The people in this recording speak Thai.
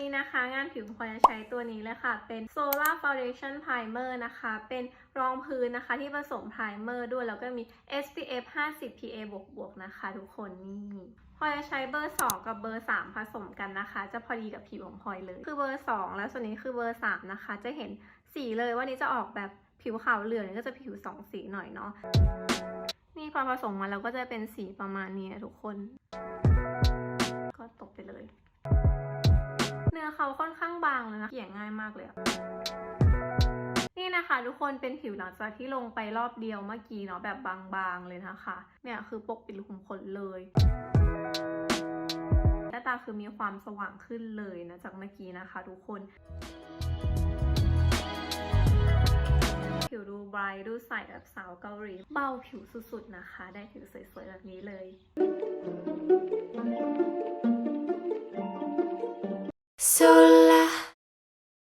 นี้นะคะ งานผิวพลอยจะใช้ตัวนี้เลยค่ะ เป็น Solar Foundation Primer นะคะ เป็นรองพื้นนะคะที่ผสม Primer ด้วย แล้วก็มี SPF 50 PA บวกบวกนะคะ ทุกคนนี่พลอยจะใช้เบอร์ 2 กับเบอร์ 3 ผสมกันนะคะ จะพอดีกับผิวของพลอยเลย คือเบอร์ 2 แล้วส่วนนี้คือเบอร์ 3 นะคะ จะเห็นสีเลยว่านี้จะออกแบบผิวขาวเหลืองนี่ก็จะผิวสองสีหน่อยเนาะนี่พอผสมมาแล้วก็จะเป็นสีประมาณนี้ทุกคน เขาค่อนข้างบางเลยนะเกี่ยง่ายมากเลยนี่นะคะทุกคนเป็นผิวหลังจากที่ลงไปรอบเดียวเมื่อกี้เนาะแบบบางๆเลยนะคะ เนี่ยคือปกปิดขุมขนเลยหน้าตาคือมีความสว่างขึ้นเลยนะจากเมื่อกี้นะคะ ทุกคน ผิวดูไบรท์ดูใสแบบสาวเกาหลี เบาผิวสุดๆนะคะ ได้ผิวสวยๆแบบนี้เลย So loud.